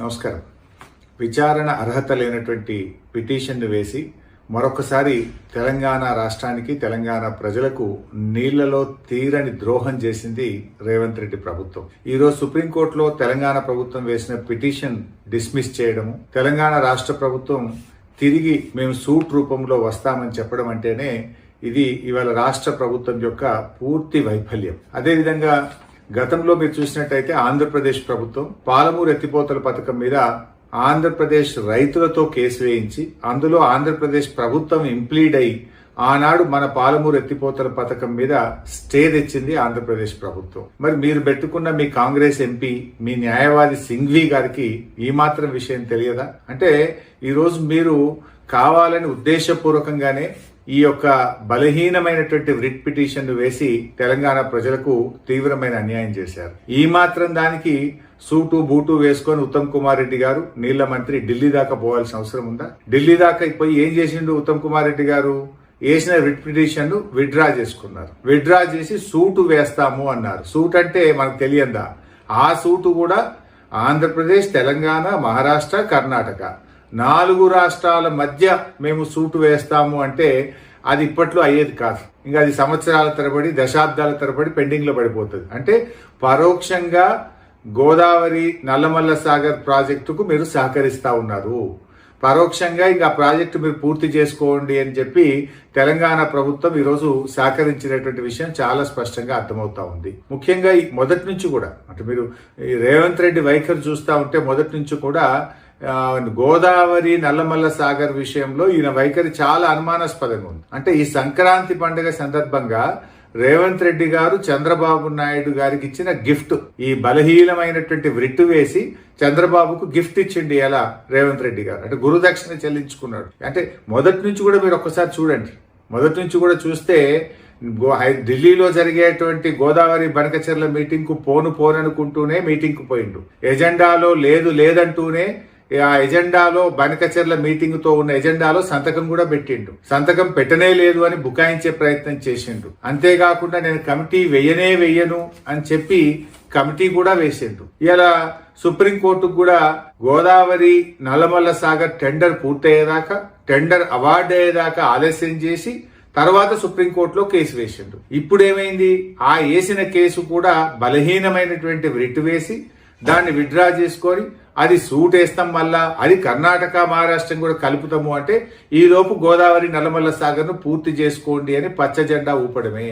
నమస్కారం. విచారణ అర్హత లేనటువంటి పిటిషన్ను వేసి మరొకసారి తెలంగాణ రాష్ట్రానికి తెలంగాణ ప్రజలకు నీళ్ళలో తీరని ద్రోహం చేసింది రేవంత్ రెడ్డి ప్రభుత్వం. ఈరోజు సుప్రీంకోర్టులో తెలంగాణ ప్రభుత్వం వేసిన పిటిషన్ డిస్మిస్ చేయడము తెలంగాణ రాష్ట్ర ప్రభుత్వం తిరిగి మేము సూట్ రూపంలో వస్తామని చెప్పడం అంటేనే ఇది ఇవాళ రాష్ట్ర ప్రభుత్వం యొక్క పూర్తి వైఫల్యం. అదేవిధంగా గతంలో మీరు చూసినట్టయితే ఆంధ్రప్రదేశ్ ప్రభుత్వం పాలమూరు ఎత్తిపోతల పథకం మీద ఆంధ్రప్రదేశ్ రైతులతో కేసు వేయించి అందులో ఆంధ్రప్రదేశ్ ప్రభుత్వం ఇంప్లీడ్ అయి ఆనాడు మన పాలమూరు ఎత్తిపోతల పథకం మీద స్టే తెచ్చింది ఆంధ్రప్రదేశ్ ప్రభుత్వం. మరి మీరు పెట్టుకున్న మీ కాంగ్రెస్ ఎంపీ మీ న్యాయవాది సింఘ్వి గారికి ఈ మాత్రం విషయం తెలియదా? అంటే ఈరోజు మీరు కావాలని ఉద్దేశపూర్వకంగానే ఈ యొక్క బలహీనమైనటువంటి రిట్ పిటిషన్ వేసి తెలంగాణ ప్రజలకు తీవ్రమైన అన్యాయం చేశారు. ఈ మాత్రం దానికి సూటు బూటు వేసుకొని ఉత్తమ్ కుమార్ రెడ్డి గారు నీళ్ళ మంత్రి ఢిల్లీ దాకా పోవాల్సిన అవసరం ఉందా? ఢిల్లీ దాకా పోయి ఏం చేసిండు ఉత్తమ్ కుమార్ రెడ్డి గారు? వేసిన రిట్ పిటిషన్ విత్డ్రా చేసుకున్నారు. విత్డ్రా చేసి సూటు వేస్తాము అన్నారు. సూట్ అంటే మనకు తెలియందా? ఆ సూటు కూడా ఆంధ్రప్రదేశ్ తెలంగాణ మహారాష్ట్ర కర్ణాటక. నాలుగు రాష్ట్రాల మధ్య మేము సూటు వేస్తాము అంటే అది ఇప్పట్లో అయ్యేది కాదు. ఇంకా అది సంవత్సరాల తరబడి దశాబ్దాల తరబడి పెండింగ్లో పడిపోతుంది. అంటే పరోక్షంగా గోదావరి నల్లమల్ల సాగర్ ప్రాజెక్టుకు మీరు సహకరిస్తూ ఉన్నారు. పరోక్షంగా ఇంకా ప్రాజెక్టు మీరు పూర్తి చేసుకోండి అని చెప్పి తెలంగాణ ప్రభుత్వం ఈరోజు సహకరించినటువంటి విషయం చాలా స్పష్టంగా అర్థమవుతా ఉంది. ముఖ్యంగా ఈ మొదటి నుంచి కూడా అంటే మీరు రేవంత్ రెడ్డి వైఖరి చూస్తూ ఉంటే మొదటి నుంచి కూడా గోదావరి నల్లమల్ల సాగర్ విషయంలో ఈయన వైఖరి చాలా అనుమానాస్పదంగా ఉంది. అంటే ఈ సంక్రాంతి పండుగ సందర్భంగా రేవంత్ రెడ్డి గారు చంద్రబాబు నాయుడు గారికి ఇచ్చిన గిఫ్ట్ ఈ బలహీనమైనటువంటి వృట్టు వేసి చంద్రబాబుకు గిఫ్ట్ ఇచ్చిండి ఎలా రేవంత్ రెడ్డి గారు? అంటే గురుదక్షిణ చెల్లించుకున్నాడు. అంటే మొదటి నుంచి కూడా మీరు ఒక్కసారి చూడండి. మొదటి నుంచి కూడా చూస్తే ఢిల్లీలో జరిగేటువంటి గోదావరి బనకచెర్ల మీటింగ్కు పోను పోననుకుంటూనే మీటింగ్కు పోయిండు. ఎజెండాలో లేదు లేదంటూనే ఆ ఎజెండాలో బనకచెర్ల మీటింగ్తో ఉన్న ఎజెండాలో సంతకం కూడా పెట్టిండు. సంతకం పెట్టనే లేదు అని బుకాయించే ప్రయత్నం చేసిండు. అంతేకాకుండా నేను కమిటీ వెయ్యనే వెయ్యను అని చెప్పి కమిటీ కూడా వేసిండు. ఇలా సుప్రీంకోర్టుకు కూడా గోదావరి నల్లమల్ల సాగర్ టెండర్ పూర్తయ్యేదాకా టెండర్ అవార్డు అయ్యేదాకా ఆలస్యం చేసి తర్వాత సుప్రీంకోర్టులో కేసు వేసిండు. ఇప్పుడు ఏమైంది ఆ వేసిన కేసు కూడా బలహీనమైనటువంటి రిట్ వేసి దాన్ని విత్డ్రా చేసుకొని అది సూట్ వేస్తాం మళ్ళా అది కర్ణాటక మహారాష్ట్రం కూడా కలుపుతాము అంటే ఈ లోపు గోదావరి నల్లమల్ల సాగర్ను పూర్తి చేసుకోండి అని పచ్చ జెండా ఊపడమే.